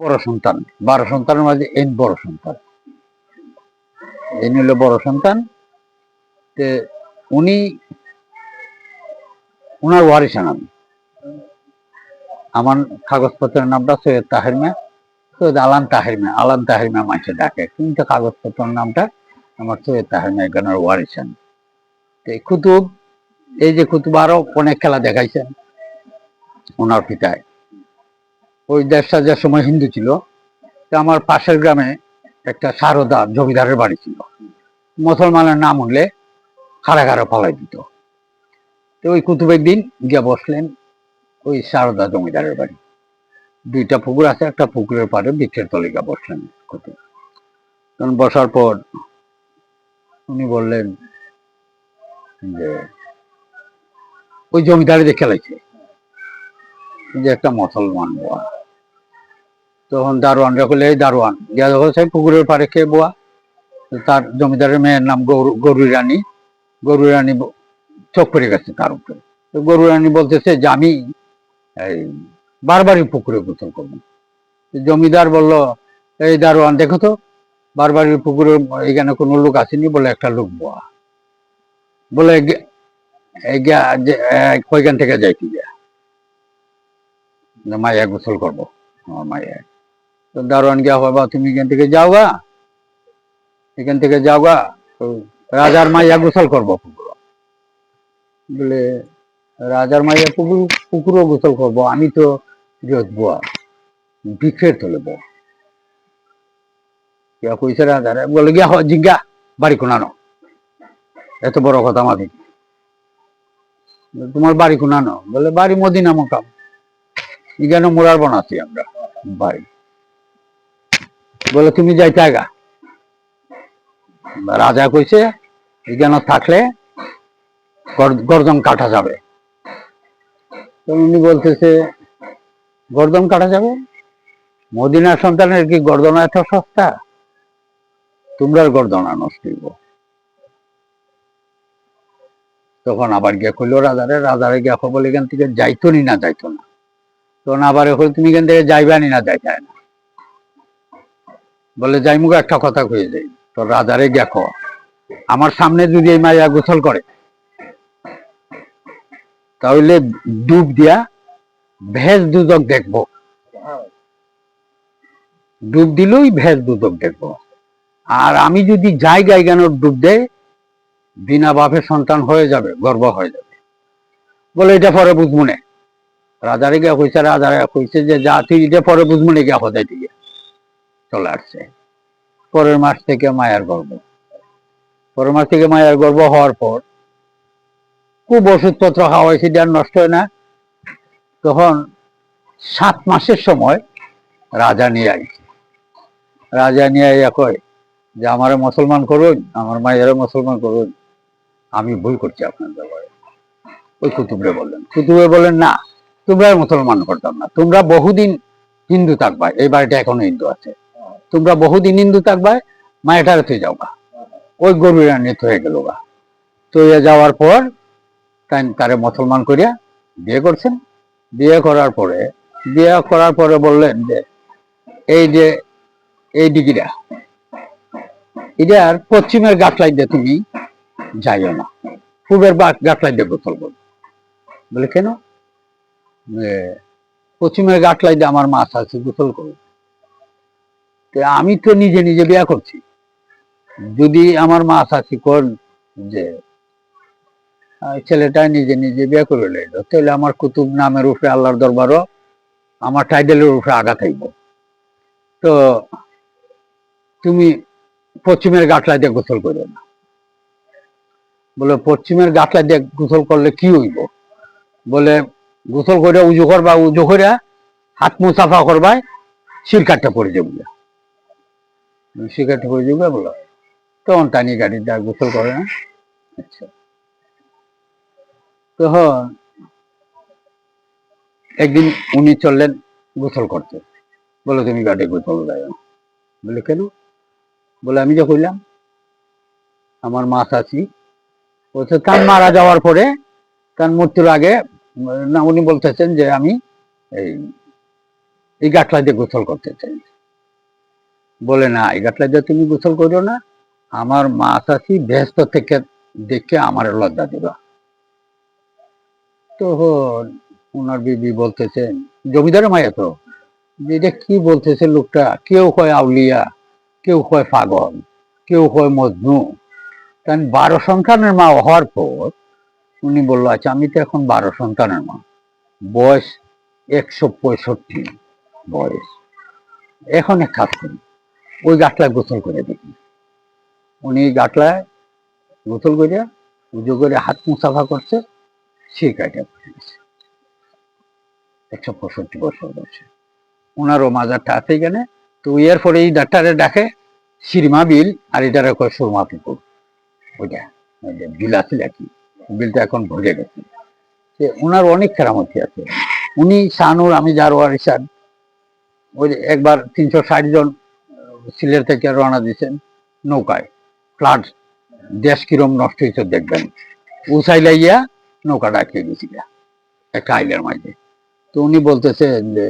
বড় সন্তান। বারো সন্তানের মাঝে এন বড় সন্তান। এন হলো বড় সন্তান। তে উনি ওনার ওয়ারিসান নাম। আমার কাগজপত্রের নামটা সৈয়দ তাহের মিয়া। সৈয়দ আলান তাহের মিয়া। আলান তাহের মিয়া মাঝে ডাকে। কিন্তু কাগজপত্রের নামটা আমার সৈয়দ তাহের মিয়া এখানের ওয়ারিসান তো এই কুতুব, এই যে কুতুব আরও অনেক খেলা দেখাইছেন। ওনার পিতায়। ওই দেশটা যে সময় হিন্দু ছিল আমার পাশের গ্রামে একটা সারদা জমিদারের বাড়ি ছিল। মুসলমানের নাম হলে কারাগারে ফলাই দিত। তো ওই কুতুব একদিন গিয়ে বসলেন ওই সারদা জমিদারের বাড়ি। দুইটা পুকুর আছে, একটা পুকুরের পাড়ে বৃক্ষের তলিকা বসলেন কুতুব। তখন বসার পর উনি বললেন যে, ওই জমিদারে যে খেলাইছে যে একটা মুসলমান বোয়া তখন দারোয়ানরা এই দারোয়ান। গিয়া দেখো, সেই পুকুরের পাড়ে খেয়ে বোয়া? তার জমিদারের মেয়ের নাম গরু গরু রানী। গরু রানী চোখ পড়ে গেছে তার উপরে। তো গরু রানী বলতেছে যে, আমি বারবারই পুকুরে গোসল করব। জমিদার বলল, এই দারোয়ান, দেখো তো, বারবারই পুকুরে এখানে কোনো লোক আসেনি বলে একটা লোক বোয়া। বলে গিয়া কইখান থেকে যাইতে গিয়া? যে মাইয়া গোসল করব, আমার মাইয়া। তো দারোয়ান গিয়া বাবা তুমি এখান থেকে যাও গা এখান থেকে যাও গা রাজার মাইয়া গোসল করব। পুকুর বলে, রাজার মাইয়া পুকুর, পুকুরও গোসল করব, আমি তো বৃহৎ বুয়া তোলে বউ গিয়া কইছে রাজারে বলে, গিয়া জিজ্ঞা, বাড়ি কোনানো এত বড় কথা আমাদের তোমার বাড়ি কোনানো বলে, বাড়ি মদিনা মোকাম এখানে মোড়ার বানাচ্ছি আমরা, বাড়ি। বলে, তুমি যাইতে আগা। রাজা কইছে এখানে থাকলে গর- গর্দন কাটা যাবে। উনি বলতেছে, গর্দন কাটা যাবে? মদিনার সন্তানের কি গর্দনা এত সস্তা? তোমরা গর্দনা নষ্ট হইব তখন আবার গিয়ে কইলো, রাজারে রাজারে গিয়ে বলে এখান থেকে যাইতো না যাইতো না। তখন আবার এখন তুমি এখান থেকে যাইবা নি না যাইতে না। বলে যাই মুখ একটা কথা কয়ে যাই তো রাজারে গিয়া আমার সামনে যদি এই মাইয়া গোসল করে, তাহলে ডুব দিয়া ভেজ দুদক দেখব। ডুব দিলেই ভেজ দুদক দেখব। আর আমি যদি যাই গাইগানোর ডুব দেয় বিনা বাপের সন্তান হয়ে যাবে, গর্ব হয়ে যাবে। বলে, এটা পরে বুঝব নে। রাজারে গিয়া কইছে, রাজারে কইছে যে, যা তুই এটা পরে বুঝব নে গিয়া হদাই দিয়ে চলে আসছে। পরের মাস থেকে মায়ের গর্ব। পরের মাস থেকে মায়ের গর্ব হওয়ার পর খুব ওষুধপত্র খাওয়াই সেটা নষ্ট হয় না। তখন সাত মাসের সময় রাজা নিয়ে আইছে রাজা নিয়ে আইয়া কয় যে, আমারে মুসলমান করুন, আমার মায়েরও মুসলমান করুন। আমি ভুল করছি আপনার ব্যাপারে। ওই কুতুবরে বললেন। কুতুবে বললেন, না, তোমরা মুসলমান করতাম না। তোমরা বহুদিন হিন্দু থাকবা। এই বাড়িটা এখনও হিন্দু আছে। তোমরা বহুদিন হিন্দু থাকবা মায়েটারে তুই যাও গা। ওই গরু রানী হয়ে গেল গা। তো এ যাওয়ার পর তাই তারে মুসলমান করিয়া বিয়ে করছেন। বিয়ে করার পরে, বিয়ে করার পরে বললেন যে, এই যে, এই ডিগিটা এটার পশ্চিমের গাছলাই দিয়ে তুমি যাইও না। পূবের গাছলাই দিয়ে গোসল করবে বলে কেন? পশ্চিমের গাছলাই দিয়ে আমার মাছ আছে, গোসল করবে আমি তো নিজে নিজে বিয়া করছি। যদি আমার মাছ আছে কোন যে ছেলেটা নিজে নিজে বিয়ে করে লইল, তাহলে আমার কুতুব নামের উপরে আল্লাহর দরবারও আমার টাইটেলের উপরে আঘাত হইব। তো তুমি পশ্চিমের গাটলা দিয়ে গোসল করো না। বলে, পশ্চিমের গাটলা দিয়ে গোসল করলে কি হইব? বলে, গোসল করে উজু করবা, উজু করে হাত মুসাফা করবা শিরকাটটা পড়ে যাব। শিরকাটটা পড়ে যাবে বলো তখন টানি গাড়ি দিয়ে গোসল করে না। আচ্ছা। তখন একদিন উনি চললেন গোসল করতে। বলে তুমি গাড়ি গোসল দেয় বলে কেন? বলে আমি যে কইলাম, আমার মাছ আছি বলছে তার মারা যাওয়ার পরে তার মৃত্যুর আগে, না, উনি বলতেছেন যে আমি এই এই গাটলা দিয়ে গোসল করতে চাই। বলে, না, এই গাটলা দিয়ে তুমি গোসল করো না, আমার মা চাষি ব্যস্ত থেকে দেখে আমার লজ্জা দিবা তো ওনার বিবি বলতেছেন জমিদারের মায়া তো। যে এটা কি বলতেছে লোকটা? কেউ হয় আউলিয়া, কেউ হয় পাগল, কেউ হয় মজনু। কারণ বারো সন্তানের মা হওয়ার পর উনি বলল আচ্ছা আমি তো এখন বারো সন্তানের মা। বয়স একশো পঁয়ষট্টি, বয়স। এখন এক কাজ করি। ওই গাটলায় গোসল করে দেখি। উনি গাটলায় গোসল করে পুজো করে হাত মুসাফা করছে সেই কাজটা গেছে একশো পঁয়ষট্টি বছর বয়সে। ওনারও মাজারটা আছে এখানে তো এর পরে এই ডাক্তারে ডাকে, সিরমা বিল, আর এটারে কয় সুরমা পুকুর। ওইটা ওই বিল আছে নাকি? বিলটা এখন ভরে গেছে। যে ওনার অনেক কেরামতি আছে। উনি শাহানুর আমি যার ওয়ারিসান। ওই একবার তিনশো ষাট জন সিলেট থেকে রওনা দিয়েছেন নৌকায়। ফ্লাড দেশ কিরম নষ্ট হয়েছে দেখবেন। উসাই লাইয়া নৌকা ডাকিয়ে গেছিল একটা আইলের মাঝে। তো উনি বলতেছেন যে,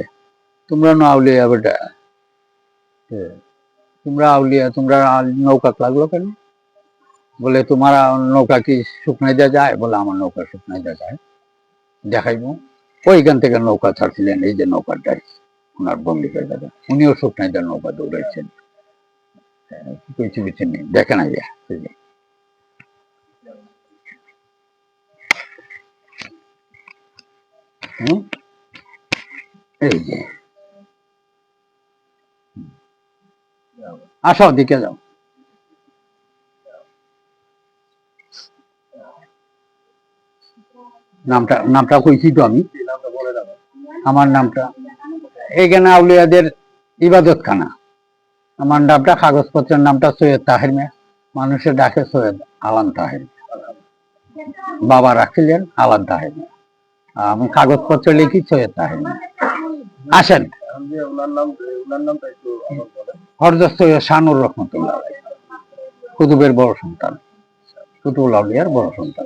তোমরা না আউলিয়া বেটা তোমরা আউলিয়া, তোমরা নৌকা লাগল কেন? বলে, তোমার নৌকা কি শুকনাই দেওয়া যায়? বলে, আমার নৌকা শুকনাই দেওয়া যায়। দেখাইবো। ওইখান থেকে নৌকা ছাড়ছিলেন, এই যে নৌকাটাই ওনার বন্দিকের দাদা উনিও শুকনাই দেওয়ার নৌকা দৌড়াইছেন। কিছু কিছু নেই এই যে। আসো দিকে যাও। নামটা নামটা কইছি তো আমি। আমার নামটা। এইখানে আউলিয়াদের ইবাদত খানা আমার নামটা কাগজপত্রের নামটা সৈয়দ তাহের মিয়া মানুষের ডাকে সৈয়দ আলান তাহের। বাবা রাখছিলেন আলান তাহের। আমি কাগজপত্রে লিখি সৈয়দ তাহের। আসেন হরজত সৈয়দ শানুর রহমতুল্লাহ কুতুবের বড় সন্তান কুতুবুল আউলিয়ার বড় সন্তান